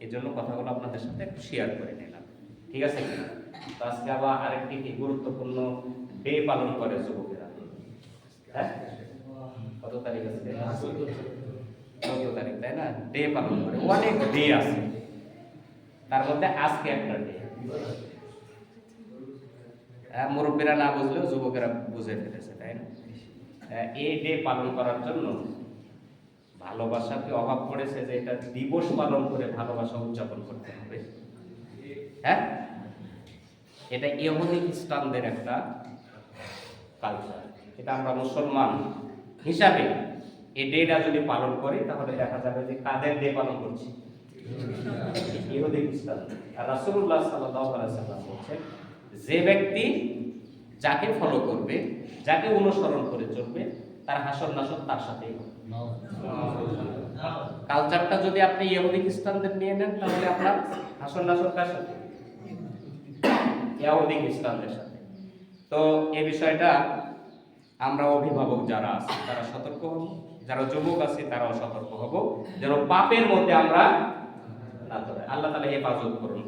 এই জন্য কথাগুলো আপনাদের সাথে একটু শেয়ার করে নিলাম। ঠিক আছে তো আজকে আবার আরেকটি গুরুত্বপূর্ণ ডে পালন করে যুবকেরা। হ্যাঁ? কত তারিখ আছে চোদ্দ তারিখ তাই না? ডে পালন করে অনেক ডে আছে। তার মধ্যে আজকে একটা ডে। মুরব্বীরা না বুঝলেও যুবকেরা বুঝে ফেলেছে তাই না? আহ, এই ডে পালন করার জন্য ভালোবাসা কি অভাব পড়েছে যে এটা দিবস পালন করে ভালোবাসা উদযাপন করতে হবে। হ্যাঁ? এটা ইহুদি খ্রিস্টানদের একটা কালচার এটা আমরা মুসলমান হিসাবে এই ডেটা যদি পালন করি, তাহলে দেখা যাবে যে কাদের ডে পালন করছি? ইহুদি খ্রিস্টান। সাল্লাল্লাহু সাল্লাম বলছেন, যে ব্যক্তি যাকে ফলো করবে, যাকে অনুসরণ করে চলবে তার হাসর নাসর তার সাথেই হবে। কালচারটা যদি আপনি ইহুদি খ্রিস্টানদের নিয়ে নেন তাহলে আপনার হাসর নাসর কার সাথে? ইহুদি খ্রিস্টানদের সাথে। তো এই বিষয়টা আমরা অভিভাবক যারা আছি তারা সতর্ক হব। যারা যুবক আছে তারাও সতর্ক হব। যেন পাপের মধ্যে আমরা না ধরে। আল্লাহ তালা হেফাজত করুন।